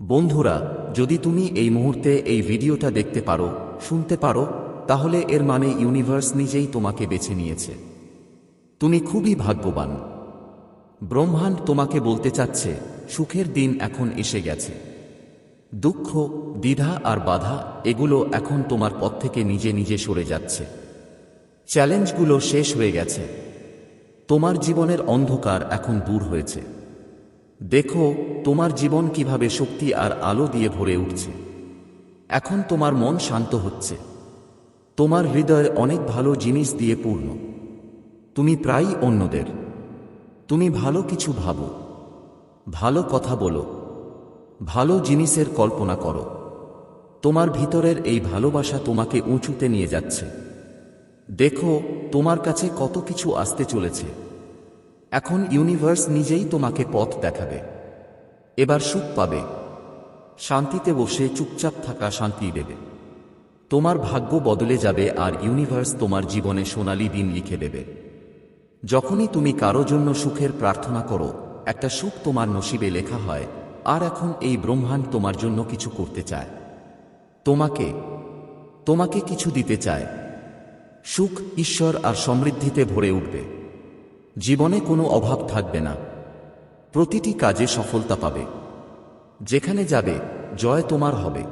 বন্ধুরা, যদি তুমি এই মুহূর্তে এই ভিডিওটা দেখতে পারো, শুনতে পারো, তাহলে এর মানে ইউনিভার্স নিজেই তোমাকে বেছে নিয়েছে। তুমি খুবই ভাগ্যবান। ব্রহ্মাণ্ড তোমাকে বলতে চাচ্ছে, সুখের দিন এখন এসে গেছে। দুঃখ, দ্বিধা আর বাধা, এগুলো এখন তোমার পথ থেকে নিজে নিজে সরে যাচ্ছে। চ্যালেঞ্জগুলো শেষ হয়ে গেছে। তোমার জীবনের অন্ধকার এখন দূর হয়েছে। দেখো, তোমার জীবন কীভাবে শক্তি আর আলো দিয়ে ভরে উঠছে। এখন তোমার মন শান্ত হচ্ছে। তোমার হৃদয় অনেক ভালো জিনিস দিয়ে পূর্ণ। তুমি প্রায়ই অন্যদের। তুমি ভালো কিছু ভাবো। ভালো কথা বলো। ভালো জিনিসের কল্পনা করো। তোমার ভিতরের এই ভালোবাসা তোমাকে উঁচুতে নিয়ে যাচ্ছে। দেখো, তোমার কাছে কত কিছু আসতে চলেছে। এখন ইউনিভার্স নিজেই তোমাকে পথ দেখাবে। এবার সুখ পাবে। শান্তিতে বসে চুপচাপ থাকা শান্তি দেবে। তোমার ভাগ্য বদলে যাবে আর ইউনিভার্স তোমার জীবনে সোনালী দিন লিখে দেবে। যখনই তুমি কারও জন্য সুখের প্রার্থনা করো, একটা সুখ তোমার নসিবে লেখা হয়, আর এখন এই ব্রহ্মাণ্ড তোমার জন্য কিছু করতে চায়। তোমাকে তোমাকে কিছু দিতে চায়। সুখ ঈশ্বর আর সমৃদ্ধিতে ভরে উঠবে। জীবনে কোনো অভাব থাকবে না। প্রতিটি কাজে সফলতা পাবে। যেখানে যাবে, জয় তোমার হবে।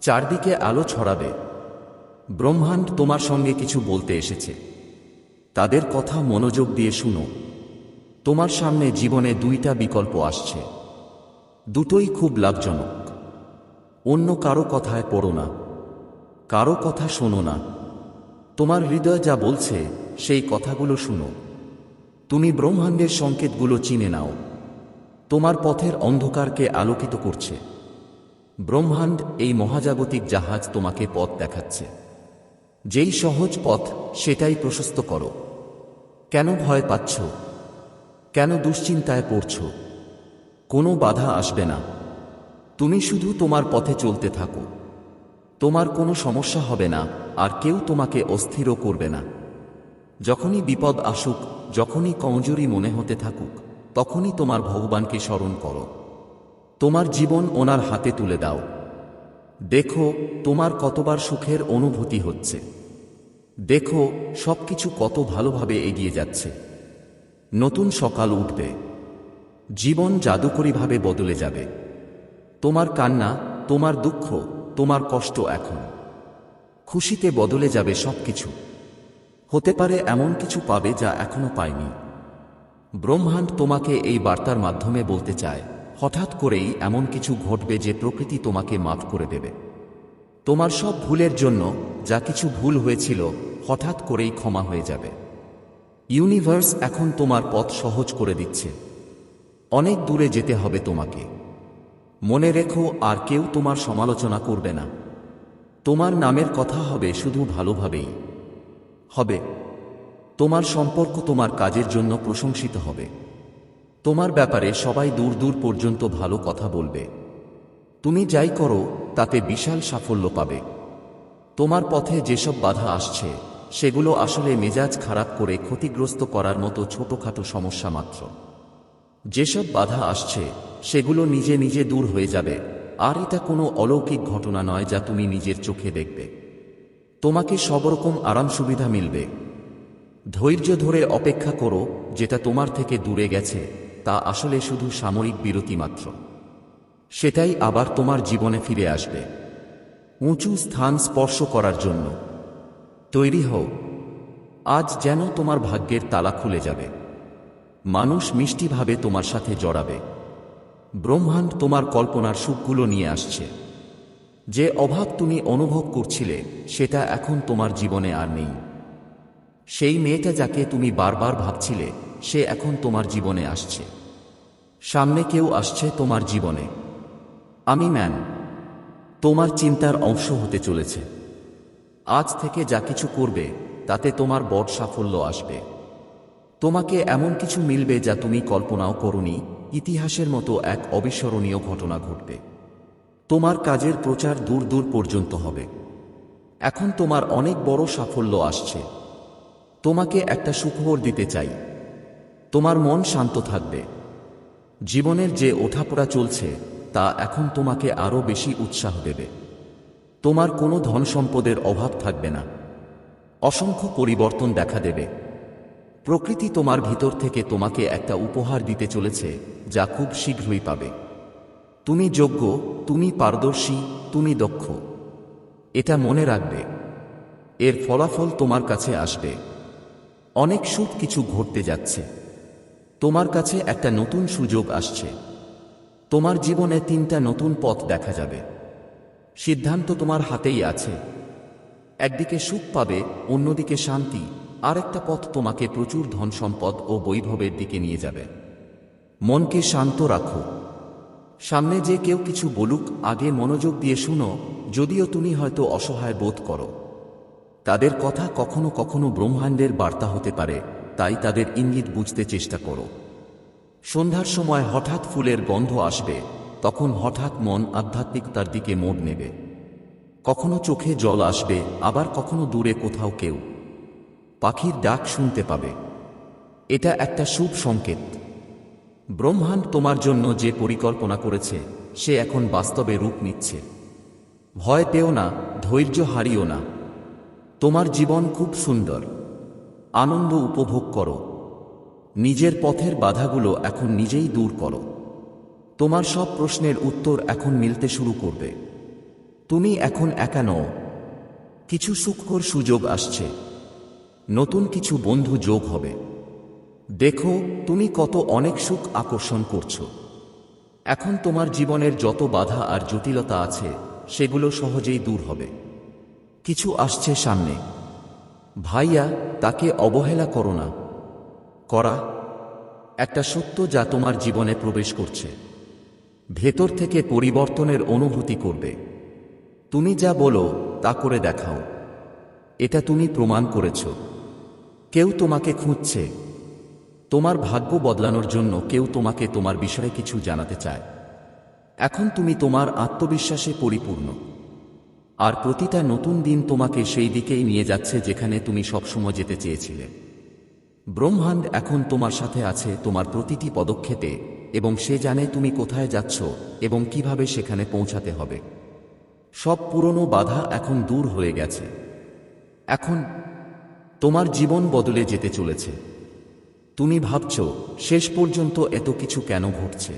চারদিকে আলো ছড়াবে। ব্রহ্মাণ্ড তোমার সঙ্গে কিছু বলতে এসেছে। তাদের কথা মনোযোগ দিয়ে শুনো। তোমার সামনে জীবনে দুইটা বিকল্প আসছে। দুটোই খুব লাভজনক। অন্য কারও কথায় পড়ো না। কারও কথা শোনো না। তোমার হৃদয় যা বলছে, সেই কথাগুলো শুনো। তুমি ব্রহ্মাণ্ডের সংকেতগুলো চিনে নাও। তোমার পথের অন্ধকারকে আলোকিত করছে। ব্রহ্মাণ্ড এই মহাজাগতিক জাহাজ তোমাকে পথ দেখাচ্ছে। যেই সহজ পথ, সেটাই প্রশস্ত করো। কেন ভয় পাচ্ছ? কেন দুশ্চিন্তায় পড়ছ? কোনো বাধা আসবে না। তুমি শুধু তোমার পথে চলতে থাকো। তোমার কোনো সমস্যা হবে না, আর কেউ তোমাকে অস্থিরও করবে না। যখনই বিপদ আসুক যখনই কমজোরি মনে হতে থাকুক, তখনই তোমার ভগবানকে স্মরণ করো। তোমার জীবন ওনার হাতে তুলে দাও। দেখো, তোমার কতবার সুখের অনুভূতি হচ্ছে। দেখো, সবকিছু কত ভালোভাবে এগিয়ে যাচ্ছে। নতুন সকাল উঠবে। জীবন জাদুকরীভাবে বদলে যাবে। তোমার কান্না, তোমার দুঃখ, তোমার কষ্ট এখন। খুশিতে বদলে যাবে সবকিছু। হতে পারে এমন কিছু পাবে যা এখনও পায়নি। ব্রহ্মাণ্ড তোমাকে এই বার্তার মাধ্যমে বলতে চায়, হঠাৎ করেই এমন কিছু ঘটবে যে প্রকৃতি তোমাকে মাফ করে দেবে। তোমার সব ভুলের জন্য যা কিছু ভুল হয়েছিল, হঠাৎ করেই ক্ষমা হয়ে যাবে। ইউনিভার্স এখন তোমার পথ সহজ করে দিচ্ছে। অনেক দূরে যেতে হবে তোমাকে। মনে রেখো, আর কেউ তোমার সমালোচনা করবে না। তোমার নামের কথা হবে শুধু ভালোভাবেই। হবে। তোমার সম্পর্ক তোমার কাজের জন্য প্রশংসিত হবে। তোমার ব্যাপারে সবাই দূর দূর পর্যন্ত ভালো কথা বলবে। তুমি যাই করো, তাতে বিশাল সাফল্য পাবে। তোমার পথে যেসব বাধা আসছে, সেগুলো আসলে মেজাজ খারাপ করে ক্ষতিগ্রস্ত করার মতো ছোটখাটো সমস্যা মাত্র। যেসব বাধা আসছে, সেগুলো নিজে নিজে দূর হয়ে যাবে। আর এটা কোনো অলৌকিক ঘটনা নয় যা তুমি নিজের চোখে দেখবে। তোমাকে সব রকম আরাম সুবিধা মিলবে। ধৈর্য ধরে অপেক্ষা করো, যেটা তোমার থেকে দূরে গেছে, তা আসলে শুধু সাময়িক বিরতি মাত্র। সেটাই আবার তোমার জীবনে ফিরে আসবে। উঁচু স্থান স্পর্শ করার জন্য। তৈরি হও। আজ যেন তোমার ভাগ্যের তালা খুলে যাবে। মানুষ মিষ্টিভাবে তোমার সাথে জড়াবে। ব্রহ্মাণ্ড তোমার কল্পনার সুখগুলো নিয়ে আসছে। যে অভাব তুমি অনুভব করছিলে, সেটা এখন তোমার জীবনে আর নেই। সেই মেয়েটা যাকে তুমি বারবার ভাবছিলে, সে এখন তোমার জীবনে আসছে। সামনে কেউ আসছে তোমার জীবনে। আমি ম্যান তোমার চিন্তার অংশ হতে চলেছে। আজ থেকে যা কিছু করবে, তাতে তোমার বড় সাফল্য আসবে। তোমাকে এমন কিছু মিলবে যা তুমি কল্পনাও করনি, ইতিহাসের মতো এক অবিস্মরণীয় ঘটনা ঘটবে। তোমার কাজের প্রচার দূর দূর পর্যন্ত হবে। এখন তোমার অনেক বড় সাফল্য আসছে। তোমাকে একটা সুখবর দিতে চাই। তোমার মন শান্ত থাকবে। জীবনের যে ওঠাপড়া চলছে, তা এখন তোমাকে আরও বেশি উৎসাহ দেবে। তোমার কোনো ধন সম্পদের অভাব থাকবে না। অসংখ্য পরিবর্তন দেখা দেবে। প্রকৃতি তোমার ভিতর থেকে তোমাকে একটা উপহার দিতে চলেছে, যা খুব শীঘ্রই পাবে। তুমি যোগ্য, তুমি পারদর্শী, তুমি দক্ষ। এটা মনে রাখবে। এর ফলাফল তোমার কাছে আসবে। অনেক সুখ কিছু ঘটতে যাচ্ছে। তোমার কাছে একটা নতুন সুযোগ আসছে। তোমার জীবনে তিনটা নতুন পথ দেখা যাবে। সিদ্ধান্ত তোমার হাতেই আছে। একদিকে সুখ পাবে, অন্যদিকে শান্তি। আরেকটা পথ তোমাকে প্রচুর ধন সম্পদ ও বৈভবের দিকে নিয়ে যাবে। মনকে শান্ত রাখো। সামনে যে কেউ কিছু বলুক, আগে মনোযোগ দিয়ে শুনো, যদিও তুমি হয়তো অসহায় বোধ করো। তাদের কথা কখনো কখনো ব্রহ্মাণ্ডের বার্তা হতে পারে, তাই তাদের ইঙ্গিত বুঝতে চেষ্টা করো। সন্ধ্যার সময় হঠাৎ ফুলের গন্ধ আসবে, তখন হঠাৎ মন আধ্যাত্মিকতার দিকে মোড় নেবে। কখনো চোখে জল আসবে, আবার কখনো দূরে কোথাও কেউ। পাখির ডাক শুনতে পাবে। এটা একটা শুভ সংকেত। ব্রহ্মাণ্ড তোমার জন্য যে পরিকল্পনা করেছে, সে এখন বাস্তবে রূপ নিচ্ছে। ভয় পেও না, ধৈর্য হারিও না। তোমার জীবন খুব সুন্দর। আনন্দ উপভোগ করো। নিজের পথের বাধাগুলো এখন নিজেই দূর করো। তোমার সব প্রশ্নের উত্তর এখন মিলতে শুরু করবে। তুমি এখন একা নও। কিছু সুখকর সুযোগ আসছে। নতুন কিছু বন্ধু যোগ হবে। দেখো, তুমি কত অনেক সুখ আকর্ষণ করছ। এখন তোমার জীবনের যত বাধা আর জটিলতা আছে, সেগুলো সহজেই দূর হবে। কিছু আসছে সামনে। ভাইয়া, তাকে অবহেলা করো না। করা। একটা সত্য যা তোমার জীবনে প্রবেশ করছে। ভেতর থেকে পরিবর্তনের অনুভূতি করবে। তুমি যা বলো, তা করে দেখাও। এটা তুমি প্রমাণ করেছ। কেউ তোমাকে খুঁজছে। তোমার ভাগ্য বদলানোর জন্য কেউ তোমাকে তোমার বিষয়ে কিছু জানাতে চায়। এখন তুমি তোমার আত্মবিশ্বাসে পরিপূর্ণ। আর প্রতিটা নতুন দিন তোমাকে সেই দিকেই নিয়ে যাচ্ছে যেখানে তুমি সবসময় যেতে চেয়েছিলে। ব্রহ্মাণ্ড এখন তোমার সাথে আছে তোমার প্রতিটি পদক্ষেপে, এবং সে জানে তুমি কোথায় যাচ্ছ এবং কীভাবে সেখানে পৌঁছাতে হবে। সব পুরনো বাধা এখন দূর হয়ে গেছে। এখন তোমার জীবন বদলে যেতে চলেছে। তুমি ভাবছ, শেষ পর্যন্ত এত কিছু কেন ঘটছে?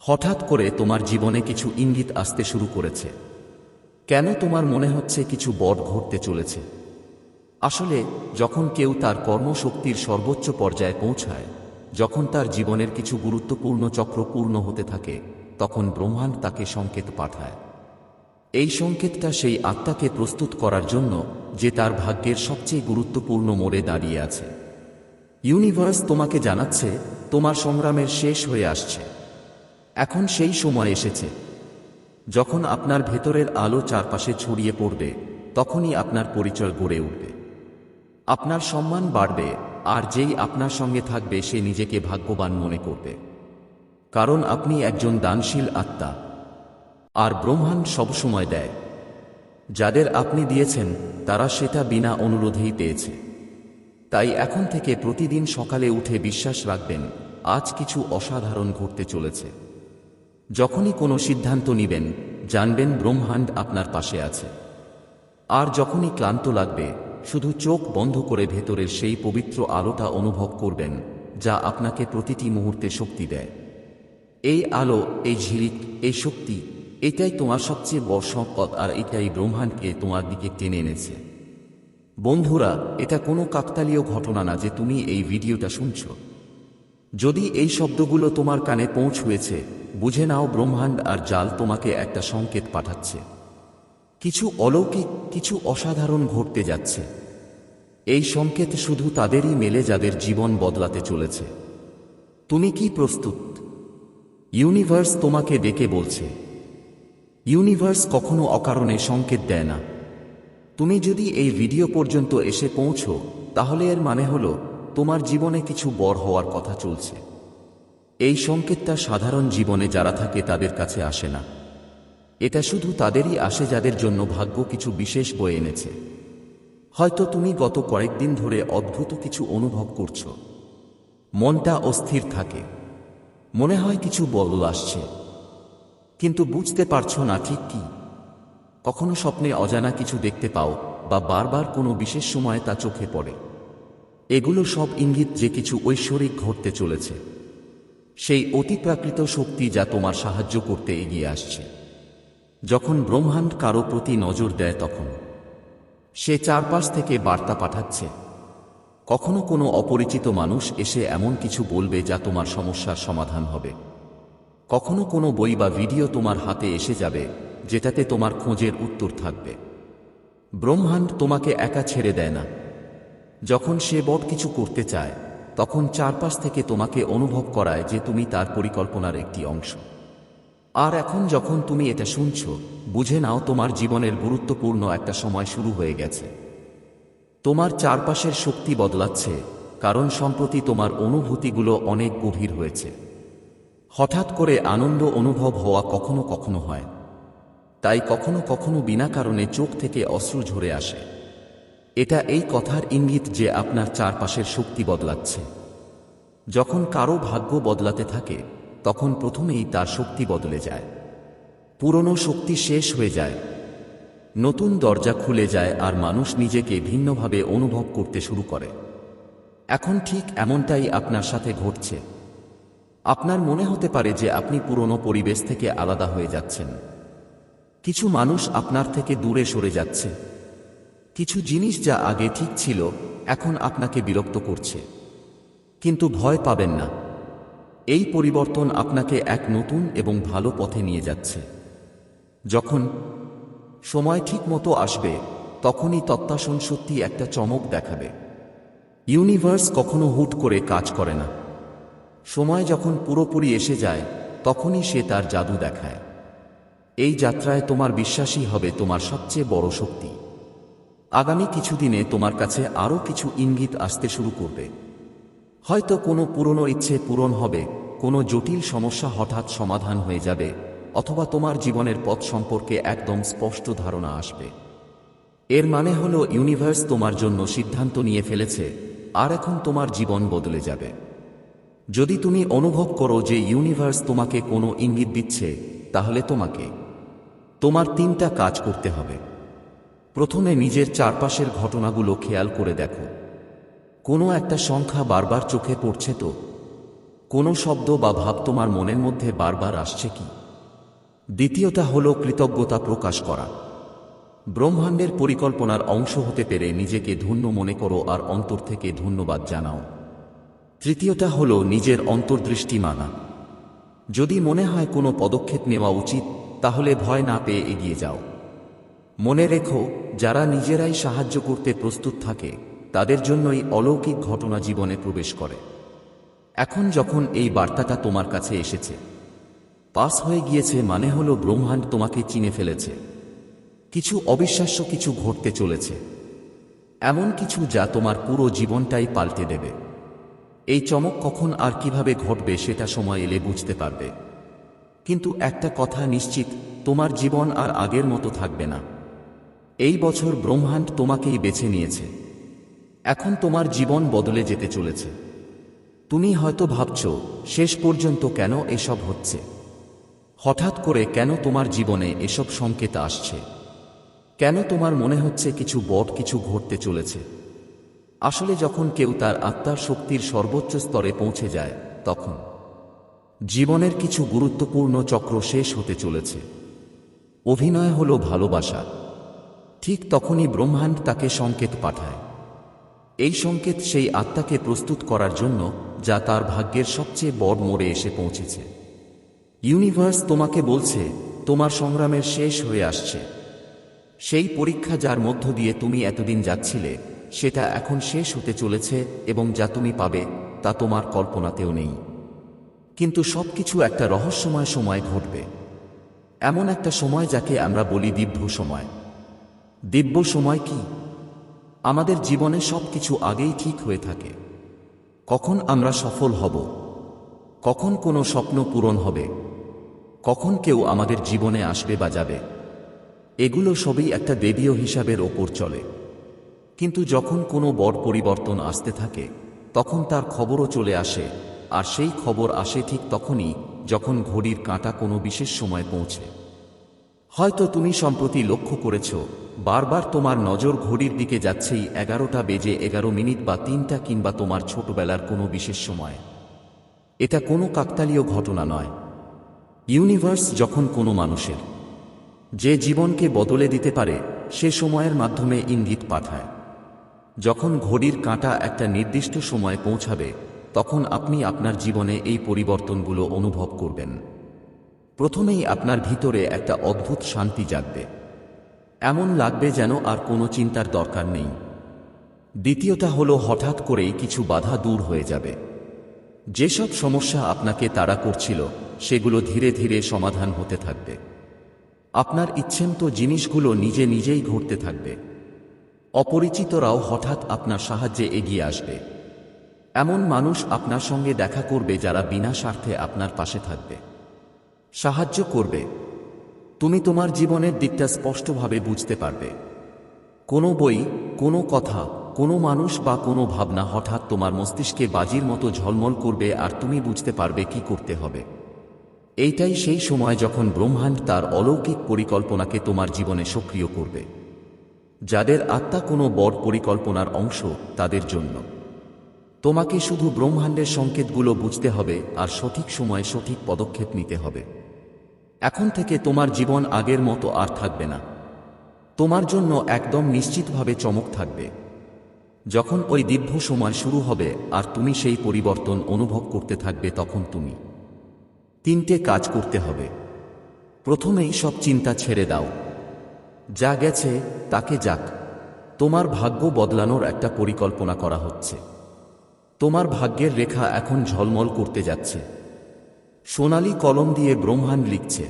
হঠাৎ করে তোমার জীবনে কিছু ইঙ্গিত আসতে শুরু করেছে। কেন তোমার মনে হচ্ছে কিছু বট ঘটতে চলেছে? আসলে, যখন কেউ তার কর্মশক্তির সর্বোচ্চ পর্যায়ে পৌঁছায়, যখন তার জীবনের কিছু গুরুত্বপূর্ণ চক্র পূর্ণ হতে থাকে, তখন ব্রহ্মাণ্ড তাকে সংকেত পাঠায়। এই সংকেতটা সেই আত্মাকে প্রস্তুত করার জন্য যে তার ভাগ্যের সবচেয়ে গুরুত্বপূর্ণ মোড়ে দাঁড়িয়ে আছে। ইউনিভার্স তোমাকে জানাচ্ছে, তোমার সংগ্রামের শেষ হয়ে আসছে। এখন সেই সময় এসেছে। যখন আপনার ভেতরের আলো চারপাশে ছড়িয়ে পড়বে, তখনই আপনার পরিচয় গড়ে উঠবে। আপনার সম্মান বাড়বে, আর যেই আপনার সঙ্গে থাকবে, সে নিজেকে ভাগ্যবান মনে করবে। কারণ আপনি একজন দানশীল আত্মা। আর ব্রহ্মাণ্ড সবসময় দেয়। যাদের আপনি দিয়েছেন, তারা সেটা বিনা অনুরোধেই পেয়েছে তাই এখন থেকে প্রতিদিন সকালে উঠে বিশ্বাস রাখবেন, আজ কিছু অসাধারণ ঘটতে চলেছে। যখনই কোনো সিদ্ধান্ত নিবেন, জানবেন ব্রহ্মাণ্ড আপনার পাশে আছে। আর যখনই ক্লান্ত লাগবে, শুধু চোখ বন্ধ করে ভেতরের সেই পবিত্র আলোটা অনুভব করবেন, যা আপনাকে প্রতিটি মুহূর্তে শক্তি দেয়। এই আলো, এই ঝিলিক এই শক্তি, এটাই তোমার সবচেয়ে বড় সম্পদ আর এটাই ব্রহ্মাণ্ডকে তোমার দিকে টেনে এনেছে। বন্ধুরা, এটা কোনো কাকতালীয় ঘটনা না যে তুমি এই ভিডিওটা শুনছ। যদি এই শব্দগুলো তোমার কানে পৌঁছুয়েছে, বুঝে নাও ব্রহ্মাণ্ড আর জাল তোমাকে একটা সংকেত পাঠাচ্ছে। কিছু অলৌকিক, কিছু অসাধারণ ঘটতে যাচ্ছে। এই সংকেত শুধু তাদেরই মেলে যাদের জীবন বদলাতে চলেছে। তুমি কি প্রস্তুত? ইউনিভার্স তোমাকে ডেকে বলছে। ইউনিভার্স কখনো অকারণে সংকেত দেয় না। তুমি যদি এই ভিডিও পর্যন্ত এসে পৌঁছো, তাহলে এর মানে হলো তোমার জীবনে কিছু বড় হওয়ার কথা চলছে। এই সংকেতটা সাধারণ জীবনে যারা থাকে তাদের কাছে আসে না। এটা শুধু তাদেরই আসে যাদের জন্য ভাগ্য কিছু বিশেষ বয়ে এনেছে। হয়তো তুমি গত কয়েকদিন ধরে অদ্ভুত কিছু অনুভব করছ। মনটা অস্থির থাকে। মনে হয় কিছু বদল আসছে। কিন্তু বুঝতে পারছ না ঠিক কি। কখনো স্বপ্নে অজানা কিছু দেখতে পাও বা বারবার কোনো বিশেষ সময়ে তা চোখে পড়ে। এগুলো সব ইঙ্গিত যে কিছু ঐশ্বরিক ঘটতে চলেছে। সেই অতিপ্রাকৃত শক্তি যা তোমার সাহায্য করতে এগিয়ে আসছে। যখন ব্রহ্মাণ্ড কারও প্রতি নজর দেয় তখন। সে চারপাশ থেকে বার্তা পাঠাচ্ছে। কখনো কোনো অপরিচিত মানুষ এসে এমন কিছু বলবে যা তোমার সমস্যার সমাধান হবে। কখনো কোনো বই বা ভিডিও তোমার হাতে এসে যাবে যেটাতে তোমার খোঁজের উত্তর থাকবে। ব্রহ্মাণ্ড তোমাকে একা ছেড়ে দেয় না। যখন সে বড় কিছু করতে চায়, তখন চারপাশ থেকে তোমাকে অনুভব করায় যে তুমি তার পরিকল্পনার একটি অংশ। আর এখন যখন তুমি এটা শুনছ, বুঝে নাও তোমার জীবনের গুরুত্বপূর্ণ একটা সময় শুরু হয়ে গেছে। তোমার চারপাশের শক্তি বদলাচ্ছে, কারণ সম্প্রতি তোমার অনুভূতিগুলো অনেক গভীর হয়েছে। হঠাৎ করে আনন্দ অনুভব হওয়া কখনো কখনো হয়। তাই কখনো কখনো বিনা কারণে চোখ থেকে অশ্রু ঝরে আসে। এটা এই কথার ইঙ্গিত যে আপনার চারপাশের শক্তি বদলাচ্ছে। যখন কারও ভাগ্য বদলাতে থাকে, তখন প্রথমেই তার শক্তি বদলে যায়। পুরনো শক্তি শেষ হয়ে যায়। নতুন দরজা খুলে যায় আর মানুষ নিজেকে ভিন্নভাবে অনুভব করতে শুরু করে। এখন ঠিক এমনটাই আপনার সাথে ঘটছে। আপনার মনে হতে পারে যে আপনি পুরনো পরিবেশ থেকে আলাদা হয়ে যাচ্ছেন। কিছু মানুষ আপনার থেকে দূরে সরে যাচ্ছে। কিছু জিনিস যা আগে ঠিক ছিল, এখন আপনাকে বিরক্ত করছে। কিন্তু ভয় পাবেন না। এই পরিবর্তন আপনাকে এক নতুন এবং ভালো পথে নিয়ে যাচ্ছে। যখন সময় ঠিক মতো আসবে, তখনই তত্ত্বাসন সত্যি একটা চমক দেখাবে। ইউনিভার্স কখনো হুট করে কাজ করে না। সময় যখন পুরোপুরি এসে যায়, তখনই সে তার জাদু দেখায়। এই যাত্রায় তোমার বিশ্বাসই হবে তোমার সবচেয়ে বড় শক্তি। আগামী কিছুদিনে তোমার কাছে আরও কিছু ইঙ্গিত আসতে শুরু করবে। হয়তো কোনো পুরনো ইচ্ছে পূরণ হবে, কোনো জটিল সমস্যা হঠাৎ সমাধান হয়ে যাবে, অথবা তোমার জীবনের পথ সম্পর্কে একদম স্পষ্ট ধারণা আসবে। এর মানে হল ইউনিভার্স তোমার জন্য সিদ্ধান্ত নিয়ে ফেলেছে, আর এখন তোমার জীবন বদলে যাবে। যদি তুমি অনুভব করো যে ইউনিভার্স তোমাকে কোনো ইঙ্গিত দিচ্ছে, তাহলে তোমাকে তোমার তিনটা কাজ করতে হবে। প্রথমে নিজের চারপাশের ঘটনাগুলো খেয়াল করে দেখো। কোনো একটা সংখ্যা বারবার চোখে পড়ছে তো? কোনো শব্দ বা ভাব তোমার মনের মধ্যে বারবার আসছে কি? দ্বিতীয়টা হল কৃতজ্ঞতা প্রকাশ করা। ব্রহ্মাণ্ডের পরিকল্পনার অংশ হতে পেরে নিজেকে ধন্য মনে করো আর অন্তর থেকে ধন্যবাদ জানাও। তৃতীয়টা হল নিজের অন্তর্দৃষ্টি মানা। যদি মনে হয় কোনো পদক্ষেপ নেওয়া উচিত তাহলে ভয় না পেয়ে এগিয়ে যাও। মনে রেখো, যারা নিজেরাই সাহায্য করতে প্রস্তুত থাকে, তাদের জন্যই অলৌকিক ঘটনা জীবনে প্রবেশ করে। এখন যখন এই বার্তাটা তোমার কাছে এসেছে, পাস হয়ে গিয়েছে মানে হলো ব্রহ্মাণ্ড তোমাকে চিনে ফেলেছে। কিছু অবিশ্বাস্য কিছু ঘটতে চলেছে। এমন কিছু যা তোমার পুরো জীবনটাই পাল্টে দেবে। এই চমক কখন আর কীভাবে ঘটবে সেটা সময় এলে বুঝতে পারবে। কিন্তু একটা কথা নিশ্চিত, তোমার জীবন আর আগের মতো থাকবে না। এই বছর ব্রহ্মাণ্ড তোমাকেই বেছে নিয়েছে। এখন তোমার জীবন বদলে যেতে চলেছে। তুমি হয়তো ভাবছ, শেষ পর্যন্ত কেন এসব হচ্ছে? হঠাৎ করে কেন তোমার জীবনে এসব সংকেত আসছে? কেন তোমার মনে হচ্ছে কিছু বট কিছু ঘটতে চলেছে? আসলে যখন কেউ তার আত্মার শক্তির সর্বোচ্চ স্তরে পৌঁছে যায়, তখন জীবনের কিছু গুরুত্বপূর্ণ চক্র শেষ হতে চলেছে। অভিনয় হল ভালোবাসা। ঠিক তখনই ব্রহ্মাণ্ড তাকে সংকেত পাঠায়। এই সংকেত সেই আত্মাকে প্রস্তুত করার জন্য যা তার ভাগ্যের সবচেয়ে বড় মোড়ে এসে পৌঁছেছে। ইউনিভার্স তোমাকে বলছে, তোমার সংগ্রামের শেষ হয়ে আসছে। সেই পরীক্ষা যার মধ্য দিয়ে তুমি এতদিন যাচ্ছিলে, সেটা এখন শেষ হতে চলেছে এবং যা তুমি পাবে, তা তোমার কল্পনাতেও নেই। কিন্তু সবকিছু একটা রহস্যময় সময় ঘটবে। এমন একটা সময় যাকে আমরা বলি দিব্য সময়। দিব্য সময় কি? আমাদের জীবনে সবকিছু আগেই ঠিক হয়ে থাকে। কখন আমরা সফল হব? কখন কোনো স্বপ্ন পূরণ হবে? কখন কেউ আমাদের জীবনে আসবে বা যাবে? এগুলো সবই একটা দেবীয় হিসাবের ওপর চলে। কিন্তু যখন কোনো বড় পরিবর্তন আসতে থাকে, তখন তার খবরও চলে আসে। আর সেই খবর আসে ঠিক তখনই যখন ঘড়ির কাঁটা কোনো বিশেষ সময় পৌঁছে। হয়তো তুমি সম্প্রতি লক্ষ্য করেছ, বারবার তোমার নজর ঘড়ির দিকে যাচ্ছেই এগারোটা বেজে এগারো মিনিট বা তিনটা কিংবা তোমার ছোটবেলার কোনো বিশেষ সময়। এটা কোনো কাকতালীয় ঘটনা নয়। ইউনিভার্স যখন কোনো মানুষের যে জীবনকে বদলে দিতে পারে, সে সময়ের মাধ্যমে ইঙ্গিত পাঠায়। যখন ঘড়ির কাঁটা একটা নির্দিষ্ট সময়ে পৌঁছাবে তখন আপনি আপনার জীবনে এই পরিবর্তনগুলো অনুভব করবেন। প্রথমেই আপনার ভিতরে একটা অদ্ভুত শান্তি জাগবে। এমন লাগবে যেন আর কোনো চিন্তার দরকার নেই। দ্বিতীয়টা হলো হঠাৎ করেই কিছু বাধা দূর হয়ে যাবে। যেসব সমস্যা আপনাকে তাড়া করছিল, সেগুলো ধীরে ধীরে সমাধান হতে থাকবে। আপনার ইচ্ছেমতো জিনিসগুলো নিজে নিজেই ঘটতে থাকবে। অপরিচিতরাও হঠাৎ আপনার সাহায্যে এগিয়ে আসবে। এমন মানুষ আপনার সঙ্গে দেখা করবে যারা বিনা স্বার্থে আপনার পাশে থাকবে। সাহায্য করবে। তুমি তোমার জীবনের দিকটা স্পষ্টভাবে বুঝতে পারবে। কোনো বই, কোনো কথা, কোনো মানুষ বা কোনো ভাবনা হঠাৎ তোমার মস্তিষ্কে বাজির মতো ঝলমল করবে আর তুমি বুঝতে পারবে কি করতে হবে। এইটাই সেই সময় যখন ব্রহ্মাণ্ড তার অলৌকিক পরিকল্পনাকে তোমার জীবনে সক্রিয় করবে। যাদের আত্মা কোনো বড় পরিকল্পনার অংশ, তাদের জন্য। তোমাকে শুধু ব্রহ্মাণ্ডের সংকেতগুলো বুঝতে হবে আর সঠিক সময়ে সঠিক পদক্ষেপ নিতে হবে। এখন থেকে তোমার জীবন আগের মতো আর থাকবে না। তোমার জন্য একদম নিশ্চিতভাবে চমক থাকবে। যখন ওই দিব্য সময় শুরু হবে আর তুমি সেই পরিবর্তন অনুভব করতে থাকবে তখন তুমি। তিনটে কাজ করতে হবে। প্রথমেই সব চিন্তা ছেড়ে দাও। যা গেছে তাকে যাক। তোমার ভাগ্য বদলানোর একটা পরিকল্পনা করা হচ্ছে। তোমার ভাগ্যের রেখা এখন ঝলমল করতে যাচ্ছে। সোনালি কলম দিয়ে ব্রহ্মাণ্ড লিখছে,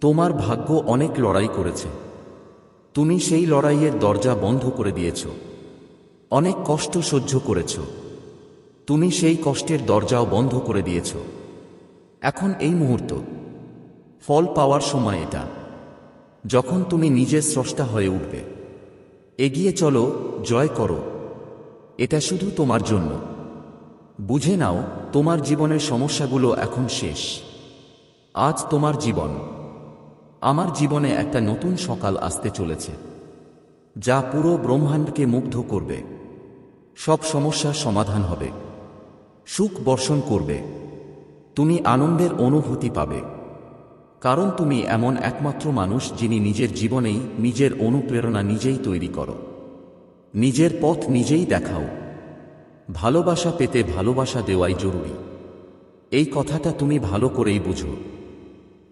তোমার ভাগ্য অনেক লড়াই করেছে। তুমি সেই লড়াইয়ের দরজা বন্ধ করে দিয়েছ। অনেক কষ্ট সহ্য করেছ। তুমি সেই কষ্টের দরজাও বন্ধ করে দিয়েছ। এখন এই মুহূর্ত, ফল পাওয়ার সময় এটা। যখন তুমি নিজের স্রষ্টা হয়ে উঠবে, এগিয়ে চলো, জয় করো। এটা শুধু তোমার জন্য। বুঝে নাও, তোমার জীবনের সমস্যাগুলো এখন শেষ। আজ তোমার জীবন। আমার জীবনে একটা নতুন সকাল আসতে চলেছে, যা পুরো ব্রহ্মাণ্ডকে মুগ্ধ করবে। সব সমস্যার সমাধান হবে। সুখ বর্ষণ করবে। তুমি আনন্দের অনুভূতি পাবে। কারণ তুমি এমন একমাত্র মানুষ যিনি নিজের জীবনেই নিজের অনুপ্রেরণা নিজেই তৈরি করো। নিজের পথ নিজেই দেখাও। ভালোবাসা পেতে ভালোবাসা দেওয়াই জরুরি। এই কথাটা তুমি ভালো করেই বুঝো।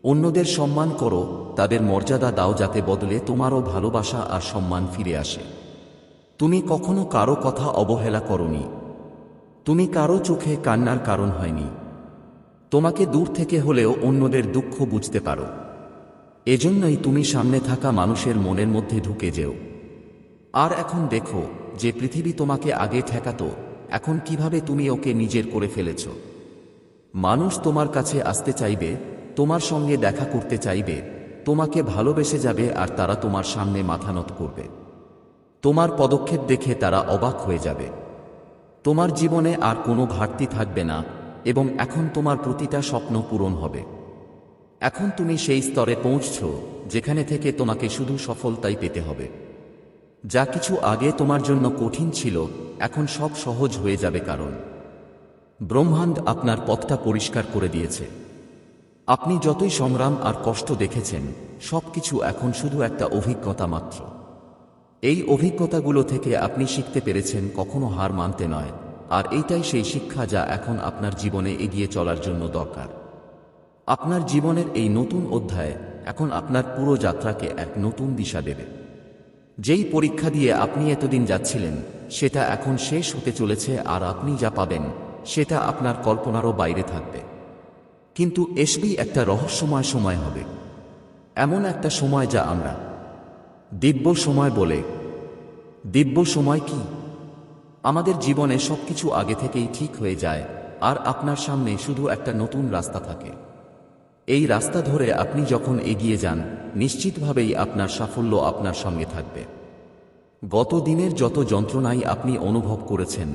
অন্যদের সম্মান করো, তাদের মর্যাদা দাও যাতে বদলে তোমারও ভালোবাসা আর সম্মান ফিরে আসে। তুমি কখনো কারও কথা অবহেলা করনি। তুমি কারও চোখে কান্নার কারণ হয়নি। তোমাকে দূর থেকে হলেও অন্যদের দুঃখ বুঝতে পারো। এজন্যই তুমি সামনে থাকা মানুষের মনের মধ্যে ঢুকে যেও। আর এখন দেখো যে পৃথিবী তোমাকে আগে ঠেকাতো, এখন কীভাবে তুমি ওকে নিজের করে ফেলেছ? মানুষ তোমার কাছে আসতে চাইবে, তোমার সঙ্গে দেখা করতে চাইবে, তোমাকে ভালোবেসে যাবে আর তারা তোমার সামনে মাথা নত করবে। তোমার পদক্ষেপ দেখে তারা অবাক হয়ে যাবে। তোমার জীবনে আর কোনো ঘাটতি থাকবে না এবং এখন তোমার প্রতিটা স্বপ্ন পূরণ হবে। এখন তুমি সেই স্তরে পৌঁছছ, যেখানে থেকে তোমাকে শুধু সফলতাই পেতে হবে। যা কিছু আগে তোমার জন্য কঠিন ছিল, এখন সব সহজ হয়ে যাবে কারণ। ব্রহ্মাণ্ড আপনার পথটা পরিষ্কার করে দিয়েছে। আপনি যতই সংগ্রাম আর কষ্ট দেখেছেন সবকিছু এখন শুধু একটা অভিজ্ঞতা মাত্র। এই অভিজ্ঞতাগুলো থেকে আপনি শিখতে পেরেছেন কখনো হার মানতে নয়, আর এইটাই সেই শিক্ষা যা এখন আপনার জীবনে এগিয়ে চলার জন্য দরকার। আপনার জীবনের এই নতুন অধ্যায় এখন আপনার পুরো যাত্রাকে এক নতুন দিশা দেবে। যেই পরীক্ষা দিয়ে আপনি এতদিন যাচ্ছিলেন, সেটা এখন শেষ হতে চলেছে আর আপনি যা পাবেন, সেটা আপনার কল্পনারও বাইরে থাকবে। কিন্তু এসবি একটা রহস্যময় সময় হবে। এমন একটা সময় যা আমরা, দিব্য সময় বলে, দিব্য সময় কি? আমাদের জীবনে সবকিছু আগে থেকেই ঠিক হয়ে যায়, আর আপনার সামনে শুধু একটা নতুন রাস্তা থাকে। এই রাস্তা ধরে আপনি যখন এগিয়ে যান, নিশ্চিতভাবেই আপনার সাফল্য আপনার সঙ্গে থাকবে। গত দিনের যত যন্ত্রণাই আপনি অনুভব করেছেন,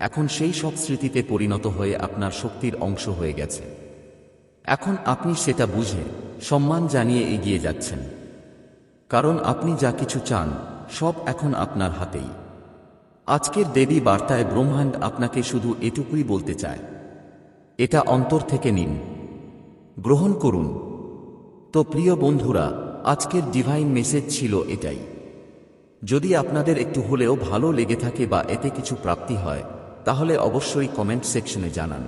এখন সেই সব স্মৃতিতে পরিণত হয়ে আপনার শক্তির অংশ হয়ে গেছে। এখন আপনি সেটা বুঝে, সম্মান জানিয়ে এগিয়ে যাচ্ছেন। কারণ আপনি যা কিছু চান, সব এখন আপনার হাতেই। আজকের দেবী বার্তায় ব্রহ্মাণ্ড আপনাকে শুধু এটুকুই বলতে চায়। এটা অন্তর থেকে নিন। গ্রহণ করুন। তো প্রিয় বন্ধুরা, আজকের ডিভাইন মেসেজ ছিল এটাই। যদি আপনাদের একটু হলেও ভালো লেগে থাকে বা এতে কিছু প্রাপ্তি হয়, তাহলে অবশ্যই কমেন্ট সেকশনে জানান।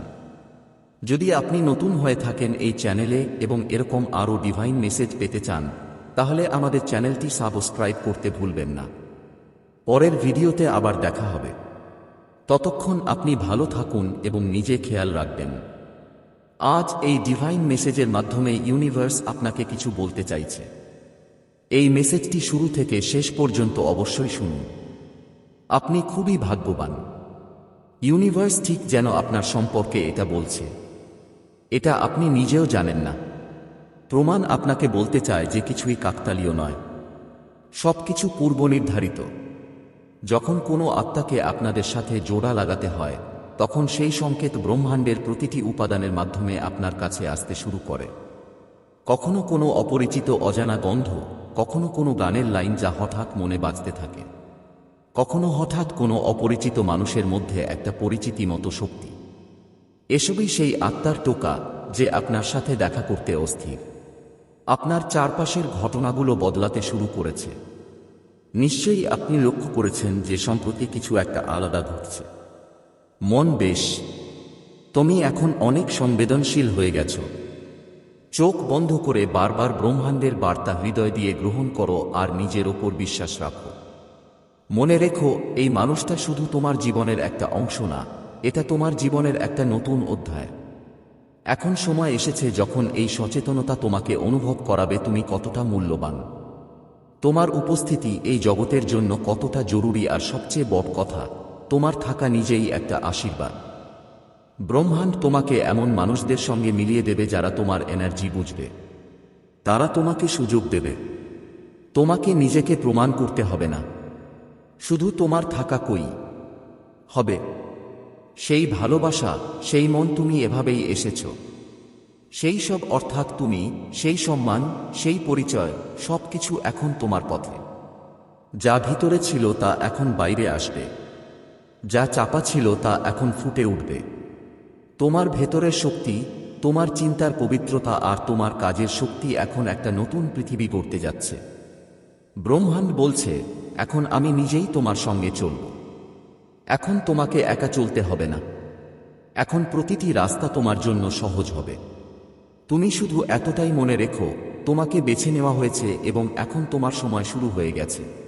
যদি আপনি নতুন হয়ে থাকেন এই চ্যানেলে এবং এরকম আরও ডিভাইন মেসেজ পেতে চান, তাহলে আমাদের চ্যানেলটি সাবস্ক্রাইব করতে ভুলবেন না। পরের ভিডিওতে আবার দেখা হবে। ততক্ষণ আপনি ভালো থাকুন এবং নিজে খেয়াল রাখবেন। আজ এই ডিভাইন মেসেজের মাধ্যমে ইউনিভার্স আপনাকে কিছু বলতে চাইছে। এই মেসেজটি শুরু থেকে শেষ পর্যন্ত অবশ্যই শুনুন। আপনি খুবই ভাগ্যবান। ইউনিভার্স ঠিক যেন আপনার সম্পর্কে এটা বলছে। এটা আপনি নিজেও জানেন না। প্রমাণ আপনাকে বলতে চায় যে কিছুই কাকতালীয় নয়। সবকিছু পূর্ব নির্ধারিত যখন কোনো আত্মাকে আপনাদের সাথে জোড়া লাগাতে হয় তখন সেই সংকেত ব্রহ্মাণ্ডের প্রতিটি উপাদানের মাধ্যমে আপনার কাছে আসতে শুরু করে। কখনো কোনো অপরিচিত অজানা গন্ধ, কখনো কোনো গানের লাইন যা হঠাৎ মনে বাজতে থাকে। কখনো হঠাৎ কোনো অপরিচিত মানুষের মধ্যে একটা পরিচিতি মতো শক্তি। এসবই সেই আত্মার টোকা যে আপনার সাথে দেখা করতে অস্থির। আপনার চারপাশের ঘটনাগুলো বদলাতে শুরু করেছে। নিশ্চয়ই আপনি লক্ষ্য করেছেন যে সম্প্রতি কিছু একটা আলাদা ঘটছে। মন বেশ। তুমি এখন অনেক সংবেদনশীল হয়ে গেছ। চোখ বন্ধ করে বারবার ব্রহ্মাণ্ডের বার্তা হৃদয় দিয়ে গ্রহণ করো আর নিজের ওপর বিশ্বাস রাখো। মনে রেখো, এই মানুষটা শুধু তোমার জীবনের একটা অংশ না, এটা তোমার জীবনের একটা নতুন অধ্যায়। এখন সময় এসেছে যখন এই সচেতনতা তোমাকে অনুভব করাবে তুমি কতটা মূল্যবান। তোমার উপস্থিতি এই জগতের জন্য কতটা জরুরি আর সবচেয়ে বড় কথা তোমার থাকা নিজেই একটা আশীর্বাদ। ব্রহ্মাণ্ড তোমাকে এমন মানুষদের সঙ্গে মিলিয়ে দেবে যারা তোমার এনার্জি বুঝবে। তারা তোমাকে সুযোগ দেবে। তোমাকে নিজেকে প্রমাণ করতে হবে না। শুধু তোমার থাকা কই? হবে। সেই ভালোবাসা, সেই মন তুমি এভাবেই এসেছ। সেই সব অর্থাৎ তুমি, সেই সম্মান, সেই পরিচয় সব কিছু এখন তোমার পথে। যা ভিতরে ছিল তা এখন বাইরে আসবে। যা চাপা ছিল তা এখন ফুটে উঠবে। তোমার ভেতরের শক্তি, তোমার চিন্তার পবিত্রতা আর তোমার কাজের শক্তি এখন একটা নতুন পৃথিবী গড়তে যাচ্ছে। ব্রহ্মাণ্ড বলছে, এখন আমি নিজেই তোমার সঙ্গে চলব। এখন তোমাকে একা চলতে হবে না। এখন প্রতিটি রাস্তা তোমার জন্য সহজ হবে। তুমি শুধু এতটাই মনে রেখো, তোমাকে বেছে নেওয়া হয়েছে এবং এখন তোমার সময় শুরু হয়ে গেছে।